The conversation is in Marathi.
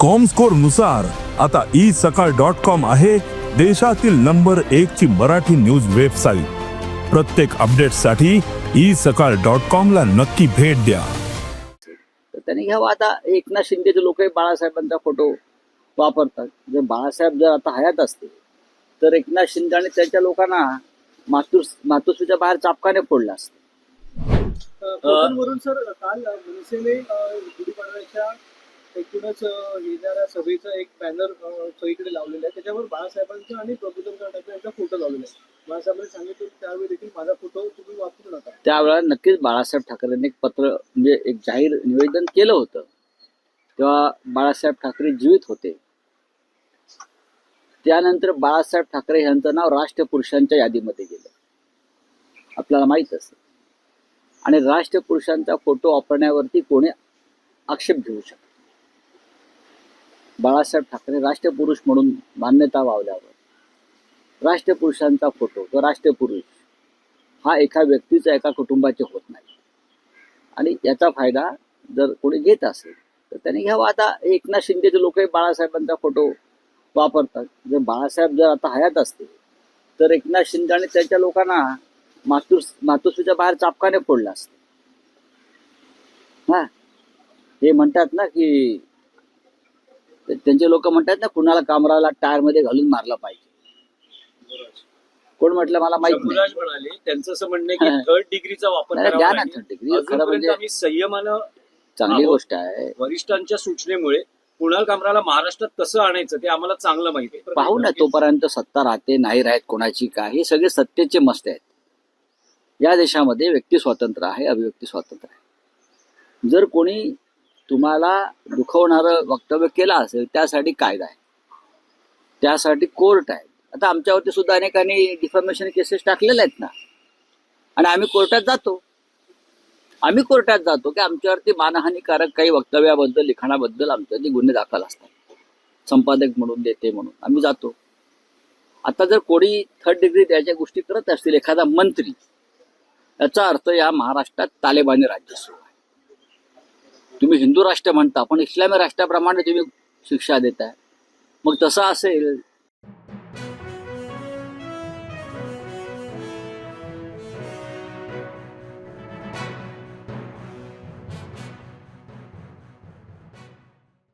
कॉमस्कोरनुसार आता ई सकाळ डॉट कॉम आहे देशातील नंबर एक ची मराठी न्यूज वेबसाईट प्रत्येक अपडेटसाठी ई सकाळ डॉट कॉम ला नक्की भेट द्या. तर त्यांनी घ्यावं. आता एकनाथ शिंदेचे लोकही बाळासाहेबांचा फोटो वापरतात. जर बाळासाहेब जर आता हयात असते तर एकनाथ शिंदे आणि त्यांच्या लोकांना मातृ मातोश्रीच्या बाहेर चापकाने फोडला असतं. सर काल मनसेने एकूणच येणाऱ्या सभेचा एक बॅनर सगळीकडे लावलेला आहे. त्याच्यावर बाळासाहेबांचा आणि प्रबोधन ठाकरे यांचा फोटो लावलेला आहे. बाळासाहेबांनी सांगितलं त्यावेळी देखील माझा फोटो तुम्ही वापरू नका. त्यावेळेला नक्कीच बाळासाहेब ठाकरेंनी एक पत्र म्हणजे एक जाहीर निवेदन केलं होतं. तेव्हा बाळासाहेब ठाकरे जीवित होते. त्यानंतर बाळासाहेब ठाकरे यांचं नाव राष्ट्रपुरुषांच्या यादीमध्ये गेलं. आपल्याला माहीत असेल आणि राष्ट्रपुरुषांचा फोटो वापरण्यावरती कोणी आक्षेप घेऊ शकत बाळासाहेब ठाकरे राष्ट्रपुरुष म्हणून मान्यता वावल्यावर. राष्ट्रपुरुषांचा फोटो तो राष्ट्रपुरुष हा एका व्यक्तीचा एका कुटुंबाचे होत नाही. आणि याचा फायदा जर कोणी घेत असेल तर त्याने घ्यावा. आता एकनाथ शिंदेचे लोकही बाळासाहेबांचा फोटो वापरतात. जर बाळासाहेब जर आता हयात असते तर एकनाथ शिंदे आणि त्यांच्या लोकांना मातृ मातोश्रीच्या बाहेर चापकाने फोडला असतं. हा. हे म्हणतात ना की त्यांचे लोक म्हणतात ना कुणाला कामराला टायरमध्ये घालून मारला पाहिजे. कोण म्हटलं मला माहीत नाही. म्हणाले त्यांचं असं म्हणणं. की थर्ड डिग्रीचा वापर द्या ना. खरं अजूनपर्यंत म्हणजे- संयमानं चांगली. गोष्ट आहे. वरिष्ठांच्या सूचनेमुळे कुणाल कामराला महाराष्ट्रात कसं आणायचं ते आम्हाला चांगलं माहिती आहे. पाहू ना तोपर्यंत सत्ता राहते नाही राहत कोणाची काय हे सगळे सत्तेचे मस्त आहेत. या देशामध्ये व्यक्ती स्वातंत्र्य आहे अभिव्यक्ती स्वातंत्र्य आहे. जर कोणी तुम्हाला दुखवणारं वक्तव्य केलं असेल त्यासाठी कायदा आहे. त्यासाठी कोर्ट आहे. आता आमच्यावरती सुद्धा अनेकांनी डिफॉर्मेशन केसेस टाकलेल्या आहेत ना. आणि आम्ही कोर्टात जातो. आम्ही कोर्टात जातो की आमच्यावरती मानहानीकारक काही वक्तव्याबद्दल लिखाणाबद्दल आमच्यावरती गुन्हे दाखल असतात. संपादक म्हणून देते म्हणून. आम्ही जातो. आता जर कोणी थर्ड डिग्री द्यायच्या गोष्टी करत असतील एखादा मंत्री याचा अर्थ या महाराष्ट्रात तालेबानी राज्य सुरू आहे. तुम्ही हिंदू राष्ट्र म्हणता पण इस्लामी राष्ट्राप्रमाणे तुम्ही शिक्षा देताय. मग तसं असेल